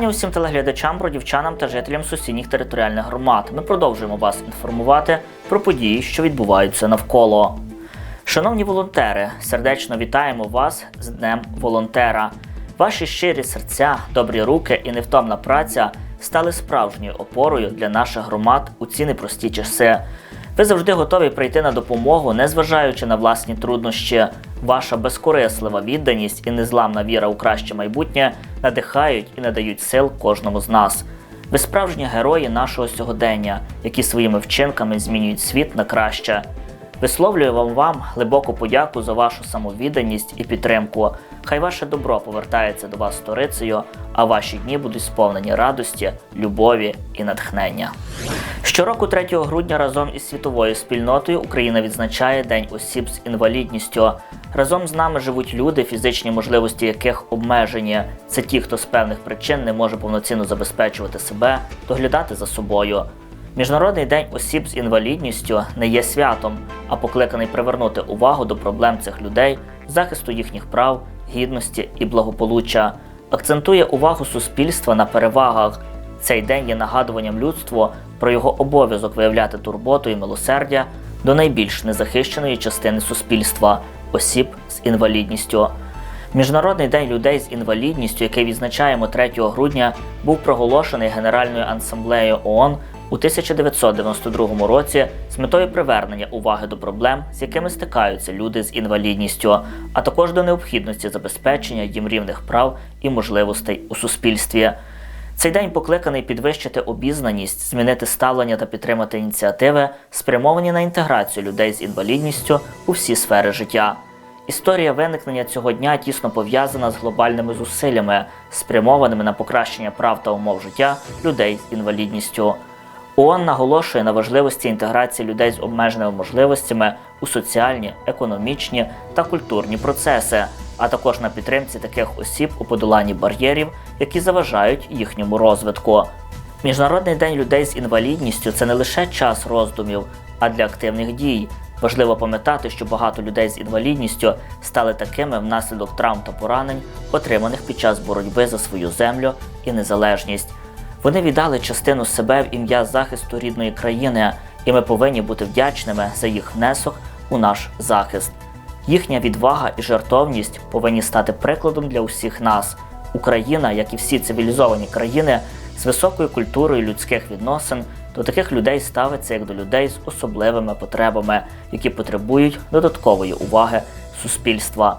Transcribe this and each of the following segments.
Вітання усім телеглядачам, бродівчанам та жителям сусідніх територіальних громад. Ми продовжуємо вас інформувати про події, що відбуваються навколо. Шановні волонтери, сердечно вітаємо вас з Днем волонтера. Ваші щирі серця, добрі руки і невтомна праця стали справжньою опорою для наших громад у ці непрості часи. Ви завжди готові прийти на допомогу, незважаючи на власні труднощі. Ваша безкорислива відданість і незламна віра у краще майбутнє надихають і надають сил кожному з нас. Ви справжні герої нашого сьогодення, які своїми вчинками змінюють світ на краще. Висловлюю вам вам глибоку подяку за вашу самовідданість і підтримку. Хай ваше добро повертається до вас сторицею, а ваші дні будуть сповнені радості, любові і натхнення. Щороку 3 грудня разом із світовою спільнотою Україна відзначає День осіб з інвалідністю. Разом з нами живуть люди, фізичні можливості яких обмежені. Це ті, хто з певних причин не може повноцінно забезпечувати себе, доглядати за собою. Міжнародний день осіб з інвалідністю не є святом, а покликаний привернути увагу до проблем цих людей, захисту їхніх прав, гідності і благополуччя, акцентує увагу суспільства на перевагах. Цей день є нагадуванням людству про його обов'язок виявляти турботу і милосердя до найбільш незахищеної частини суспільства осіб з інвалідністю. Міжнародний день людей з інвалідністю, який відзначаємо 3 грудня, був проголошений Генеральною асамблеєю ООН у 1992 році з метою привернення уваги до проблем, з якими стикаються люди з інвалідністю, а також до необхідності забезпечення їм рівних прав і можливостей у суспільстві. Цей день покликаний підвищити обізнаність, змінити ставлення та підтримати ініціативи, спрямовані на інтеграцію людей з інвалідністю у всі сфери життя. Історія виникнення цього дня тісно пов'язана з глобальними зусиллями, спрямованими на покращення прав та умов життя людей з інвалідністю. ООН наголошує на важливості інтеграції людей з обмеженими можливостями у соціальні, економічні та культурні процеси, а також на підтримці таких осіб у подоланні бар'єрів, які заважають їхньому розвитку. Міжнародний день людей з інвалідністю це не лише час роздумів, а для активних дій. Важливо пам'ятати, що багато людей з інвалідністю стали такими внаслідок травм та поранень, отриманих під час боротьби за свою землю і незалежність. Вони віддали частину себе в ім'я захисту рідної країни, і ми повинні бути вдячними за їх внесок у наш захист. Їхня відвага і жертовність повинні стати прикладом для усіх нас. Україна, як і всі цивілізовані країни, з високою культурою людських відносин до таких людей ставиться як до людей з особливими потребами, які потребують додаткової уваги суспільства.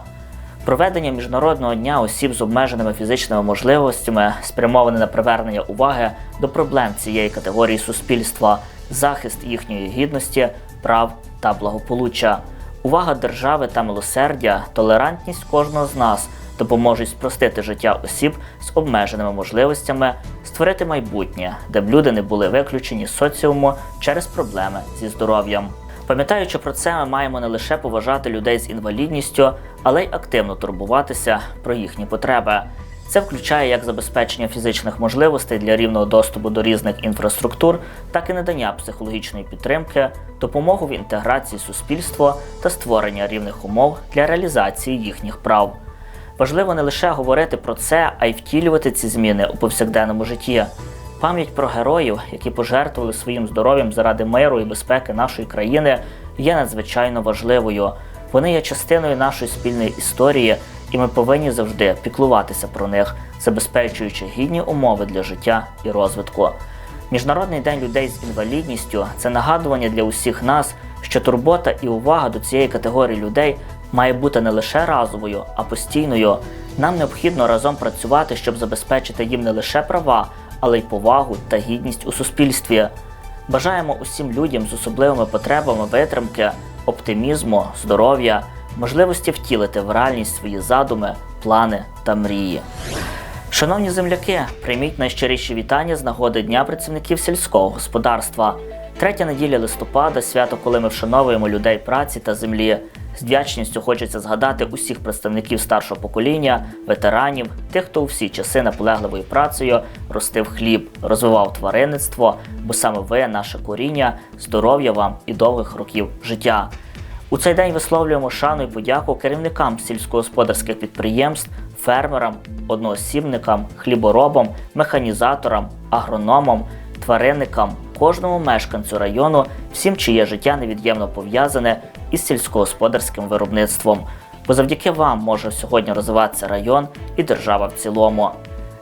Проведення міжнародного дня осіб з обмеженими фізичними можливостями спрямоване на привернення уваги до проблем цієї категорії суспільства, захист їхньої гідності, прав та благополуччя. Увага держави та милосердя, толерантність кожного з нас допоможуть спростити життя осіб з обмеженими можливостями, створити майбутнє, де б люди не були виключені з соціуму через проблеми зі здоров'ям. Пам'ятаючи про це, ми маємо не лише поважати людей з інвалідністю, але й активно турбуватися про їхні потреби. Це включає як забезпечення фізичних можливостей для рівного доступу до різних інфраструктур, так і надання психологічної підтримки, допомогу в інтеграції суспільства та створення рівних умов для реалізації їхніх прав. Важливо не лише говорити про це, а й втілювати ці зміни у повсякденному житті. Пам'ять про героїв, які пожертвували своїм здоров'ям заради миру і безпеки нашої країни, є надзвичайно важливою. Вони є частиною нашої спільної історії, і ми повинні завжди піклуватися про них, забезпечуючи гідні умови для життя і розвитку. Міжнародний день людей з інвалідністю це нагадування для усіх нас, що турбота і увага до цієї категорії людей має бути не лише разовою, а постійною. Нам необхідно разом працювати, щоб забезпечити їм не лише права, але й повагу та гідність у суспільстві. Бажаємо усім людям з особливими потребами витримки, оптимізму, здоров'я, можливості втілити в реальність свої задуми, плани та мрії. Шановні земляки, прийміть найщиріші вітання з нагоди Дня працівників сільського господарства. Третя неділя листопада свято, коли ми вшановуємо людей праці та землі. З вдячністю хочеться згадати усіх представників старшого покоління, ветеранів, тих, хто у всі часи наполегливою працею ростив хліб, розвивав тваринництво, бо саме ви, наше коріння, здоров'я вам і довгих років життя. У цей день висловлюємо шану і подяку керівникам сільськогосподарських підприємств, фермерам, одноосібникам, хліборобам, механізаторам, агрономам, тваринникам, кожному мешканцю району, всім, чиє життя невід'ємно пов'язане із сільськогосподарським виробництвом. Бо завдяки вам може сьогодні розвиватися район і держава в цілому.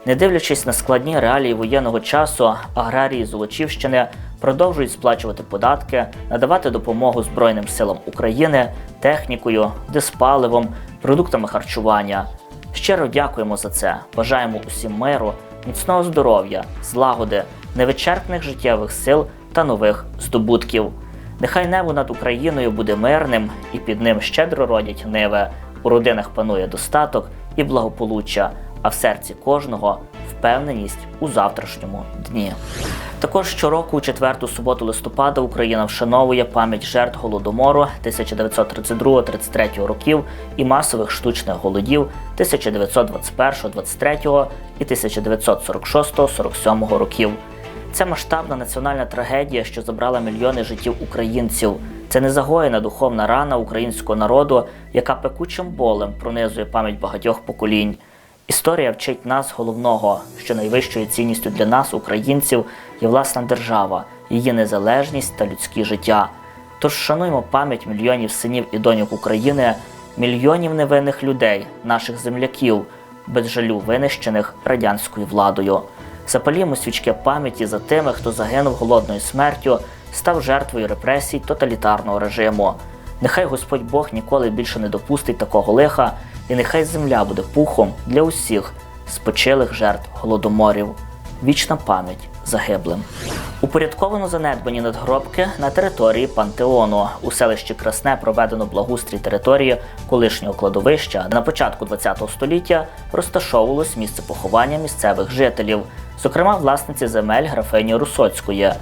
Не дивлячись на складні реалії воєнного часу, аграрії Золочівщини продовжують сплачувати податки, надавати допомогу Збройним силам України, технікою, диспаливом, продуктами харчування. Щиро дякуємо за це. Бажаємо усім миру, міцного здоров'я, злагоди, невичерпних життєвих сил та нових здобутків. Нехай небо над Україною буде мирним і під ним щедро родять ниви. У родинах панує достаток і благополуччя, а в серці кожного впевненість у завтрашньому дні. Також щороку, у четверту суботу листопада, Україна вшановує пам'ять жертв голодомору 1932-33 років і масових штучних голодів 1921-23 і 1946-47 років. Це масштабна національна трагедія, що забрала мільйони життів українців. Це незагоєна духовна рана українського народу, яка пекучим болем пронизує пам'ять багатьох поколінь. Історія вчить нас головного, що найвищою цінністю для нас, українців, є власна держава, її незалежність та людське життя. Тож шануємо пам'ять мільйонів синів і доньок України, мільйонів невинних людей, наших земляків, без жалю винищених радянською владою. Запалімо свічки пам'яті за тими, хто загинув голодною смертю, став жертвою репресій тоталітарного режиму. Нехай Господь Бог ніколи більше не допустить такого лиха, і нехай земля буде пухом для усіх спочилих жертв голодоморів. Вічна пам'ять загиблим. Упорядковано занедбані надгробки на території пантеону. У селищі Красне проведено благоустрій території колишнього кладовища. На початку ХХ століття розташовувалось місце поховання місцевих жителів, зокрема власниці земель графині Русоцької.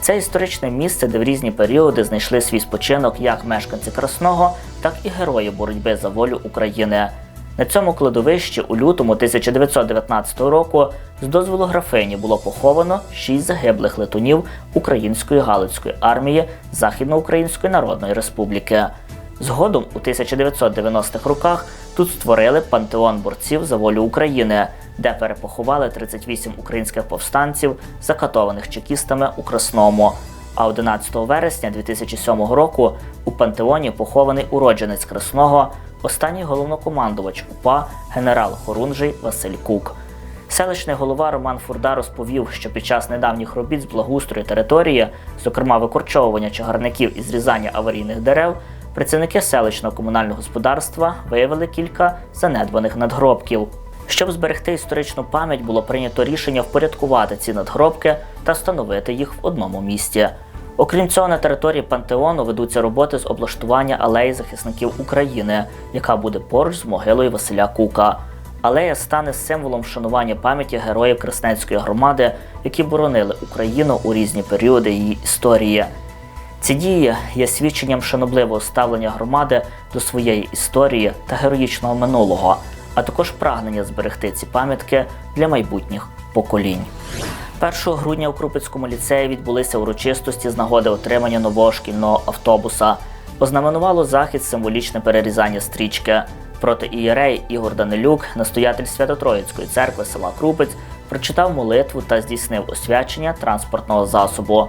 Це історичне місце, де в різні періоди знайшли свій спочинок як мешканці Красного, так і герої боротьби за волю України. На цьому кладовищі у лютому 1919 року з дозволу графині було поховано шість загиблих летунів Української Галицької армії Західноукраїнської Народної Республіки. Згодом у 1990-х роках тут створили пантеон борців за волю України, де перепоховали 38 українських повстанців, закатованих чекістами у Красному. А 11 вересня 2007 року у пантеоні похований уродженець Красного, останній головнокомандувач УПА генерал Хорунжий Василь Кук. Селищний голова Роман Фурда розповів, що під час недавніх робіт з благоустрою території, зокрема викорчовування чагарників і зрізання аварійних дерев, працівники селищного комунального господарства виявили кілька занедбаних надгробків. Щоб зберегти історичну пам'ять, було прийнято рішення впорядкувати ці надгробки та встановити їх в одному місці. Окрім цього, на території пантеону ведуться роботи з облаштування алеї захисників України, яка буде поруч з могилою Василя Кука. Алея стане символом вшанування пам'яті героїв Красненської громади, які боронили Україну у різні періоди її історії. Ці дії є свідченням шанобливого ставлення громади до своєї історії та героїчного минулого, а також прагнення зберегти ці пам'ятки для майбутніх поколінь. 1 грудня у Крупицькому ліцеї відбулися урочистості з нагоди отримання нового шкільного автобуса. Ознаменувало захід символічне перерізання стрічки. Проти ієрей Ігор Данилюк, настоятель Свято-Троїцької церкви села Крупець, прочитав молитву та здійснив освячення транспортного засобу.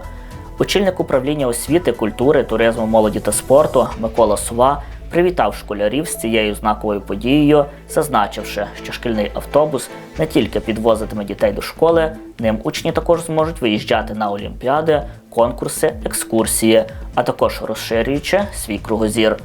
Очільник управління освіти, культури, туризму, молоді та спорту Микола Сова привітав школярів з цією знаковою подією, зазначивши, що шкільний автобус не тільки підвозитиме дітей до школи, ним учні також зможуть виїжджати на олімпіади, конкурси, екскурсії, а також розширюючи свій кругозір.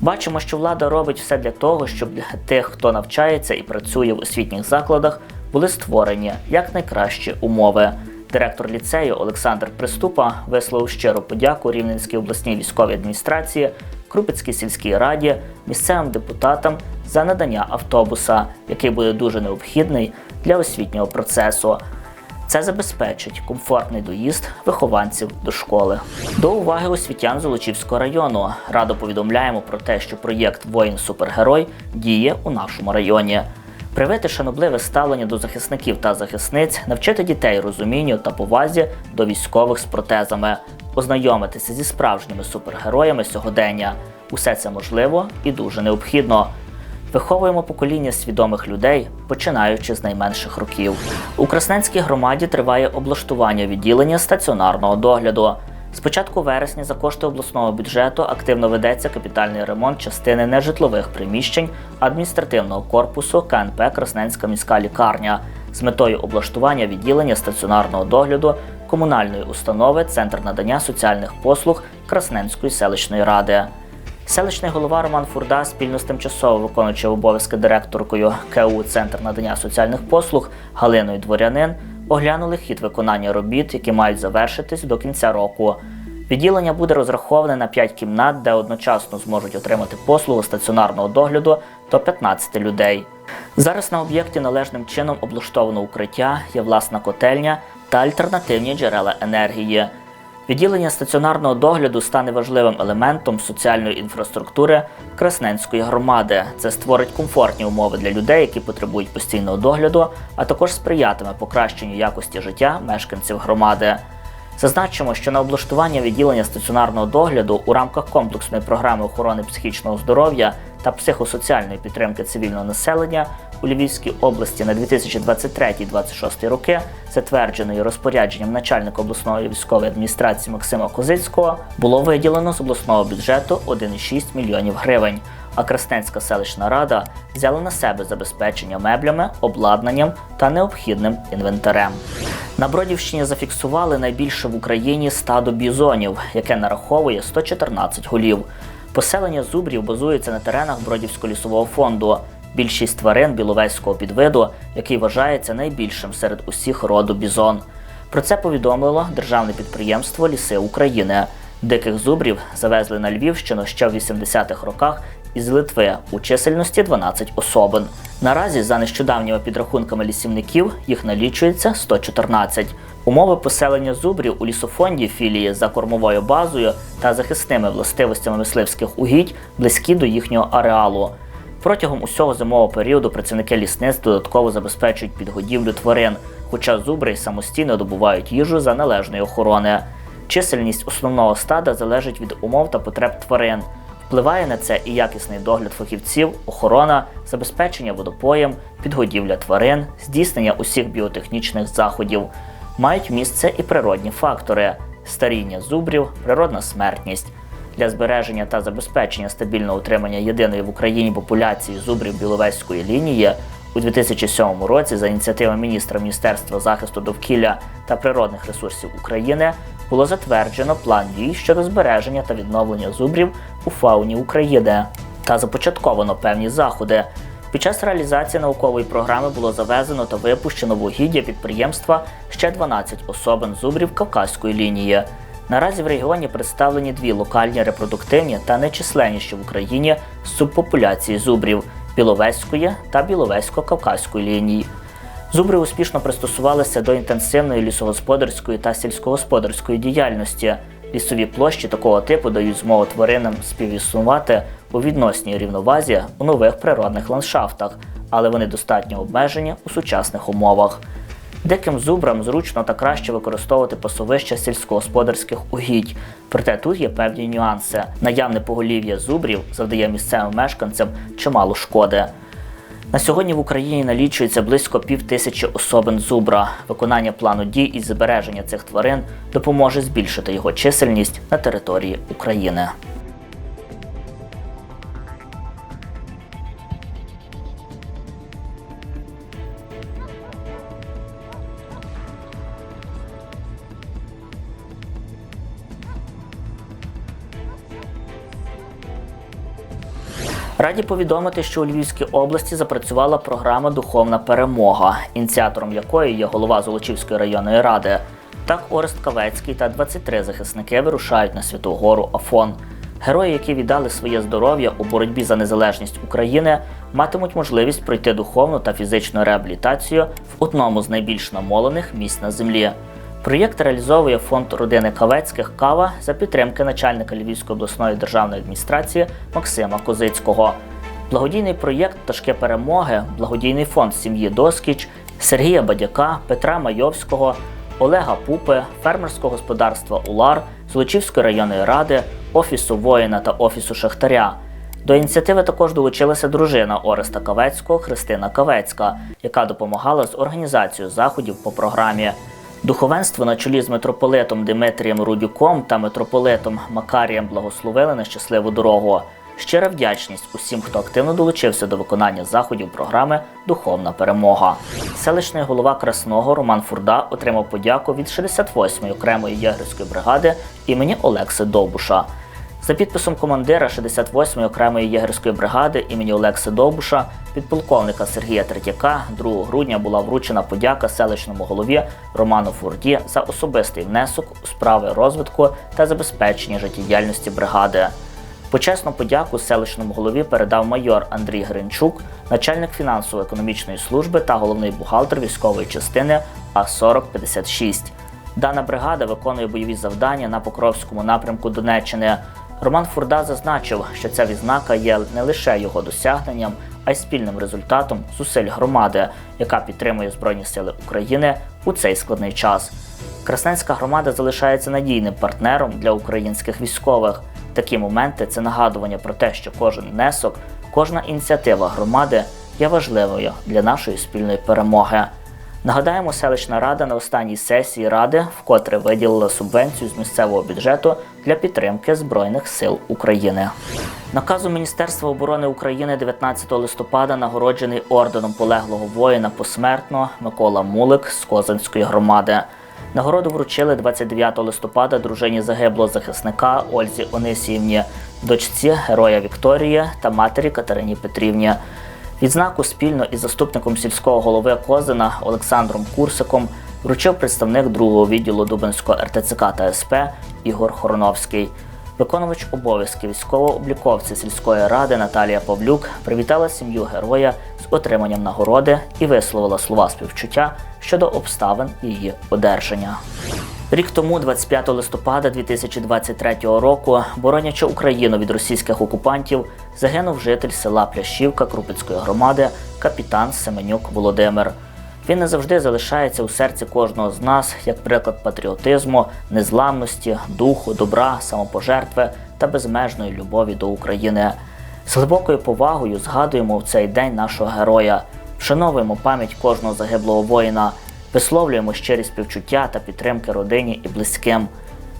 Бачимо, що влада робить все для того, щоб для тих, хто навчається і працює в освітніх закладах, були створені якнайкращі умови. Директор ліцею Олександр Приступа висловив щиру подяку Рівненській обласній військовій адміністрації, Крупицькій сільській раді, місцевим депутатам за надання автобуса, який буде дуже необхідний для освітнього процесу. Це забезпечить комфортний доїзд вихованців до школи. До уваги освітян Золочівського району радо повідомляємо про те, що проєкт Воїн Супергерой діє у нашому районі. Привити шанобливе ставлення до захисників та захисниць, навчити дітей розумінню та повазі до військових з протезами, ознайомитися зі справжніми супергероями сьогодення, Усе це можливо і дуже необхідно. Виховуємо покоління свідомих людей, починаючи з найменших років. У Красненській громаді триває облаштування відділення стаціонарного догляду. З початку вересня за кошти обласного бюджету активно ведеться капітальний ремонт частини нежитлових приміщень адміністративного корпусу КНП Красненська міська лікарня з метою облаштування відділення стаціонарного догляду комунальної установи Центр надання соціальних послуг Красненської селищної ради. Селищний голова Роман Фурда спільно з тимчасово виконуючою обов'язки директоркою КУ Центр надання соціальних послуг Галиною Дворянин оглянули хід виконання робіт, які мають завершитись до кінця року. Відділення буде розраховане на 5 кімнат, де одночасно зможуть отримати послугу стаціонарного догляду до 15 людей. Зараз на об'єкті належним чином облаштовано укриття, є власна котельня та альтернативні джерела енергії. Відділення стаціонарного догляду стане важливим елементом соціальної інфраструктури Красненської громади. Це створить комфортні умови для людей, які потребують постійного догляду, а також сприятиме покращенню якості життя мешканців громади. Зазначимо, що на облаштування відділення стаціонарного догляду у рамках комплексної програми охорони психічного здоров'я та психосоціальної підтримки цивільного населення у Львівській області на 2023-2026 роки, затвердженої розпорядженням начальника обласної військової адміністрації Максима Козицького, було виділено з обласного бюджету 1,6 мільйонів гривень. А Красненська селищна рада взяла на себе забезпечення меблями, обладнанням та необхідним інвентарем. На Бродівщині зафіксували найбільше в Україні стадо бізонів, яке нараховує 114 голів. Поселення зубрів базується на теренах Бродівського лісового фонду. Більшість тварин біловезького підвиду, який вважається найбільшим серед усіх роду бізон. Про це повідомило державне підприємство Ліси України. Диких зубрів завезли на Львівщину ще в 80-х роках із Литви у чисельності 12 особин. Наразі, за нещодавніми підрахунками лісівників, їх налічується 114. Умови поселення зубрів у лісофонді філії за кормовою базою та захисними властивостями мисливських угідь близькі до їхнього ареалу. Протягом усього зимового періоду працівники лісниць додатково забезпечують підгодівлю тварин, хоча зубри й самостійно добувають їжу за належної охорони. Чисельність основного стада залежить від умов та потреб тварин. Впливає на це і якісний догляд фахівців, охорона, забезпечення водопоєм, підгодівля тварин, здійснення усіх біотехнічних заходів. Мають місце і природні фактори старіння зубрів, природна смертність. Для збереження та забезпечення стабільного утримання єдиної в Україні популяції зубрів біловезької лінії у 2007 році за ініціативи міністра Міністерства захисту довкілля та природних ресурсів України було затверджено план дій щодо збереження та відновлення зубрів у фауні України та започатковано певні заходи. Під час реалізації наукової програми було завезено та випущено в угіддя підприємства ще 12 особин зубрів Кавказької лінії. Наразі в регіоні представлені дві локальні репродуктивні та найчисленніші в Україні субпопуляції зубрів Біловезької та Біловезько-Кавказької лінії. Зубри успішно пристосувалися до інтенсивної лісогосподарської та сільськогосподарської діяльності. Лісові площі такого типу дають змогу тваринам співіснувати у відносній рівновазі у нових природних ландшафтах, але вони достатньо обмежені у сучасних умовах. Диким зубрам зручно та краще використовувати пасовища сільськогосподарських угідь. Проте тут є певні нюанси. Наявне поголів'я зубрів завдає місцевим мешканцям чимало шкоди. На сьогодні в Україні налічується близько пів тисячі особин зубра. Виконання плану дій і збереження цих тварин допоможе збільшити його чисельність на території України. Раді повідомити, що у Львівській області запрацювала програма Духовна перемога, ініціатором якої є голова Золочівської районної ради. Так Орест Кавецький та 23 захисники вирушають на Святу Гору Афон. Герої, які віддали своє здоров'я у боротьбі за незалежність України, матимуть можливість пройти духовну та фізичну реабілітацію в одному з найбільш намолених місць на землі. Проєкт реалізовує фонд родини Кавецьких Кава за підтримки начальника Львівської обласної державної адміністрації Максима Козицького. Благодійний проєкт Ташки перемоги, благодійний фонд сім'ї Доскіч, Сергія Бадяка, Петра Майовського, Олега Пупи, фермерського господарства Улар, Золочівської районної ради, офісу воїна та офісу шахтаря. До ініціативи також долучилася дружина Ореста Кавецького Христина Кавецька, яка допомагала з організацією заходів по програмі. Духовенство на чолі з митрополитом Димитрієм Рудюком та митрополитом Макарієм благословили на щасливу дорогу. Щира вдячність усім, хто активно долучився до виконання заходів програми Духовна перемога. Селищний голова Красного Роман Фурда отримав подяку від 68-ї окремої єгерської бригади імені Олекси Довбуша. За підписом командира 68-ї окремої єгерської бригади імені Олекси Довбуша, підполковника Сергія Третяка 2 грудня була вручена подяка селищному голові Роману Фурді за особистий внесок у справи розвитку та забезпечення життєдіяльності бригади. Почесну подяку селищному голові передав майор Андрій Гринчук, начальник фінансово-економічної служби та головний бухгалтер військової частини А-4056. Дана бригада виконує бойові завдання на Покровському напрямку Донеччини. Роман Фурда зазначив, що ця відзнака є не лише його досягненням, а й спільним результатом зусиль громади, яка підтримує Збройні Сили України у цей складний час. Красненська громада залишається надійним партнером для українських військових. Такі моменти це нагадування про те, що кожен внесок, кожна ініціатива громади є важливою для нашої спільної перемоги. Нагадаємо, селищна рада на останній сесії ради вкотре виділила субвенцію з місцевого бюджету для підтримки Збройних сил України. Наказом Міністерства оборони України 19 листопада нагороджений орденом полеглого воїна посмертно Микола Мулик з Козанської громади. Нагороду вручили 29 листопада дружині загиблого захисника Ользі Онисіївні, дочці героя Вікторії та матері Катерині Петрівні. Відзнаку спільно із заступником сільського голови Козина Олександром Курсиком вручив представник другого відділу Дубинського РТЦК та СП Ігор Хороновський. Виконувач обов'язків військово-обліковці сільської ради Наталія Павлюк привітала сім'ю героя з отриманням нагороди і висловила слова співчуття щодо обставин її одержання. Рік тому, 25 листопада 2023 року, боронячи Україну від російських окупантів, загинув житель села Плящівка Крупицької громади, капітан Семенюк Володимир. Він не завжди залишається у серці кожного з нас як приклад патріотизму, незламності, духу, добра, самопожертви та безмежної любові до України. З глибокою повагою згадуємо в цей день нашого героя, вшановуємо пам'ять кожного загиблого воїна, висловлюємо щирі співчуття та підтримки родині і близьким.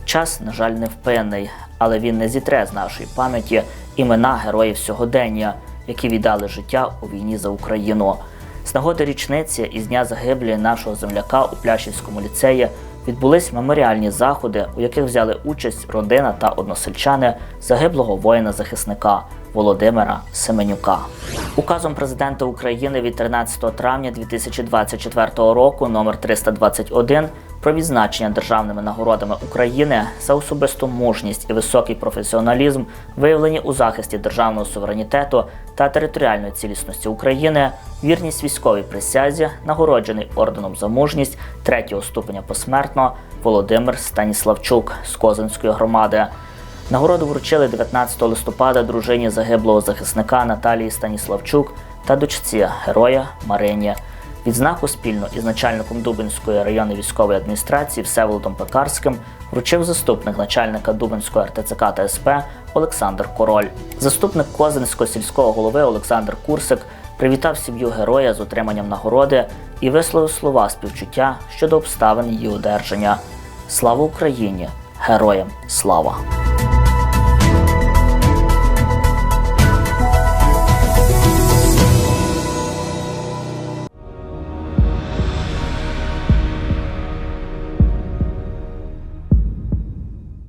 Час, на жаль, невпинний, але він не зітре з нашої пам'яті імена героїв сьогодення, які віддали життя у війні за Україну. З нагоди річниці із дня загиблі нашого земляка у Пляшівському ліцеї відбулись меморіальні заходи, у яких взяли участь родина та односельчани загиблого воїна-захисника Володимира Семенюка. Указом президента України від 13 травня 2024 року номер 321 про відзначення державними нагородами України за особисту мужність і високий професіоналізм, виявлені у захисті державного суверенітету та територіальної цілісності України, вірність військовій присязі, нагороджений орденом за мужність третього ступеня посмертно Володимир Станіславчук з Козинської громади. Нагороду вручили 19 листопада дружині загиблого захисника Наталії Станіславчук та дочці героя Марині. Відзнаку спільно із начальником Дубинської районної військової адміністрації Всеволодом Пекарським вручив заступник начальника Дубинської РТЦК та СП Олександр Король. Заступник Козинського сільського голови Олександр Курсик привітав сім'ю героя з отриманням нагороди і висловив слова співчуття щодо обставин її одержання. Слава Україні! Героям слава!